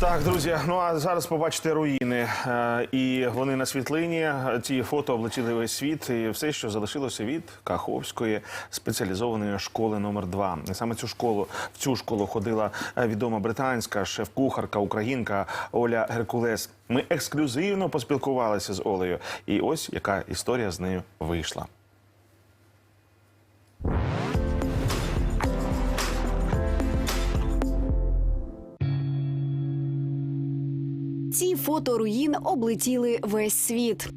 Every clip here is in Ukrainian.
Так, друзі, ну а зараз побачите руїни. Е, І вони на світлині. Ці фото облетіли весь світ. І все, що залишилося від Каховської спеціалізованої школи номер 2 І саме цю школу в цю школу ходила е, відома британська шеф-кухарка, українка Оля Геркулес. Ми ексклюзивно поспілкувалися з Олею. І ось яка історія з нею вийшла. Фото руїн облетіли весь світ.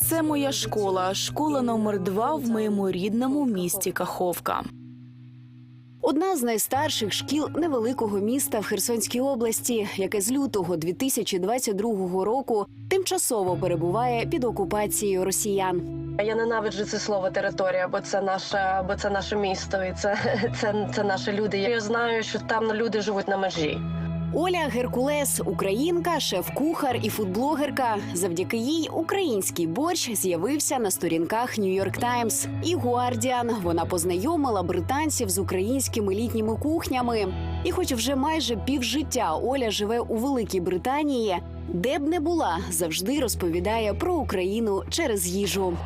Це моя школа, школа номер 2 в моєму рідному місті Каховка. Одна з найстарших шкіл невеликого міста в Херсонській області, яке з лютого 2022 року тимчасово перебуває під окупацією росіян. Я ненавиджу це слово територія, бо це наше, бо це наше місто, і це, це, це наші люди. Я знаю, що там люди живуть на межі. Оля Геркулес, українка, шеф-кухар і фудблогерка. Завдяки їй український борщ з'явився на сторінках Нью-Йорк Таймс і Гуардіан. Вона познайомила британців з українськими літніми кухнями. І, хоч вже майже півжиття Оля живе у Великій Британії, де б не була, завжди розповідає про Україну через їжу.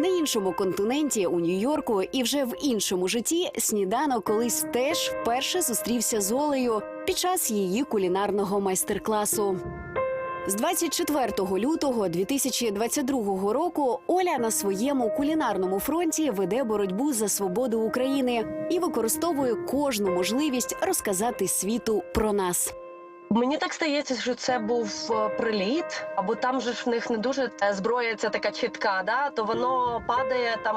На іншому континенті у Нью-Йорку і вже в іншому житті сніданок колись теж вперше зустрівся з Олею під час її кулінарного майстер-класу. З 24 лютого 2022 року Оля на своєму кулінарному фронті веде боротьбу за свободу України і використовує кожну можливість розказати світу про нас. Мені так стається, що це був е, приліт, або там же ж в них не дуже зброя ця така чітка, да? то воно падає там,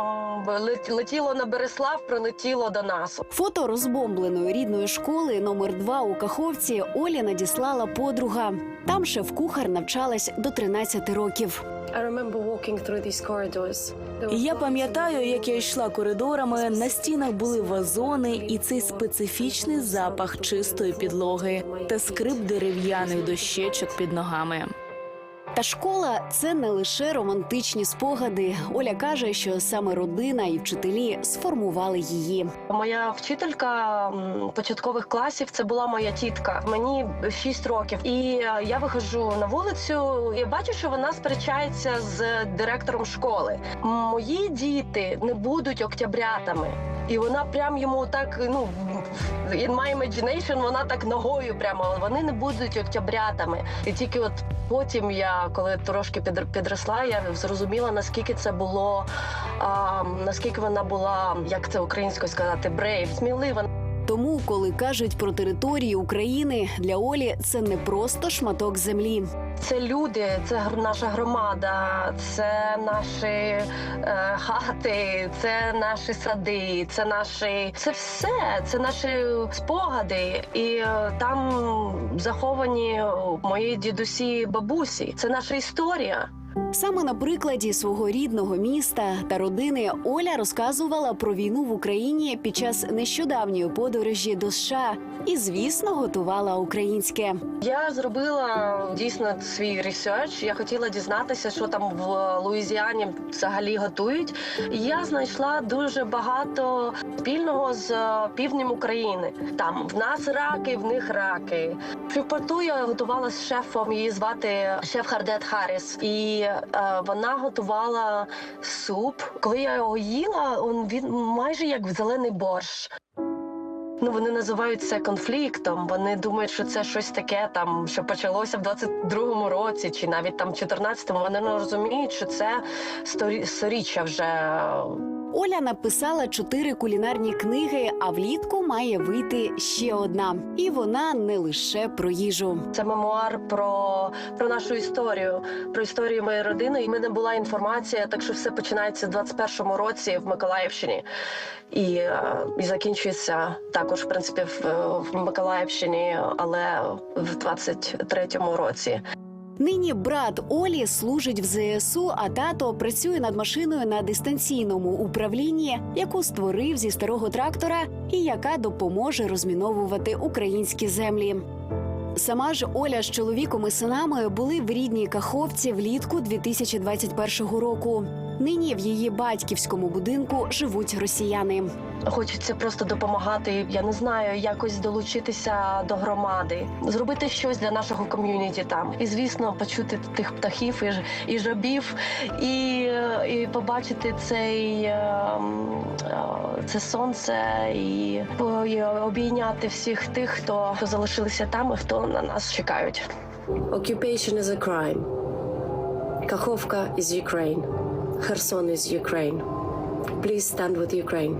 летіло на Береслав, прилетіло до нас. Фото розбомбленої рідної школи номер 2 у Каховці Олі надіслала подруга. Там шеф-кухар навчалась до 13 років. I remember were Я пам'ятаю, як я йшла коридорами. На стінах були вазони, і цей специфічний запах чистої підлоги та скрип дерев'яних дощечок під ногами. Та школа це не лише романтичні спогади. Оля каже, що саме родина і вчителі сформували її. Моя вчителька початкових класів це була моя тітка. Мені 6 років, і е, я виходжу на вулицю і бачу, що вона сперечається з директором школи. Мої діти не будуть октябрятами. І вона прям йому так, ну in my imagination, вона так ногою прямо вони не будуть октябрятами. І тільки от потім я, коли трошки підр- підросла, я зрозуміла, наскільки це було, а, наскільки вона була, як це українською сказати, брейв, смілива. Тому, коли кажуть про території України, для Олі це не просто шматок землі. Це люди, це наша громада, це наші е, хати, це наші сади, це наші це все, це наші спогади. І е, там заховані мої дідусі, бабусі. Це наша історія. Саме на прикладі свого рідного міста та родини Оля розказувала про війну в Україні під час нещодавньої подорожі до США і, звісно, готувала українське. Я зробила дійсно свій ресерч. Я хотіла дізнатися, що там в Луїзіані взагалі готують. Я знайшла дуже багато спільного з е, півднем України. Там в нас раки, в них раки. В порту я готувала з шефом. Її звати шеф Хардет Харріс. І вона готувала суп. Коли я його їла, він майже як зелений борщ. Ну, вони називають це конфліктом. Вони думають, що це щось таке, там що почалося в 22-му році, чи навіть там 14-му. Вони не розуміють, що це сторіччя вже Оля написала чотири кулінарні книги, а влітку має вийти ще одна. І вона не лише про їжу. це мемуар про, про нашу історію, про історію моєї родини. І в мене була інформація, так що все починається в 21-му році в Миколаївщині. І, е, і закінчується також, в принципі, в, в Миколаївщині, але в 23-му році. Нині брат Олі служить в ЗСУ, а тато працює над машиною на дистанційному управлінні, яку створив зі старого трактора і яка допоможе розміновувати українські землі. Сама ж Оля з чоловіком і синами були в рідній Каховці влітку 2021 року. Нині в її батьківському будинку живуть росіяни. Хочеться просто допомагати. Я не знаю, якось долучитися до громади, зробити щось для нашого ком'юніті там. І звісно, почути тих птахів і, ж- і жабів, і, і побачити цей ем, е, це сонце, і, обійняти всіх тих, хто, залишилися там і хто на нас чекають. Occupation is a crime. Kakhovka is Ukraine. Kherson is Ukraine. Please stand with Ukraine.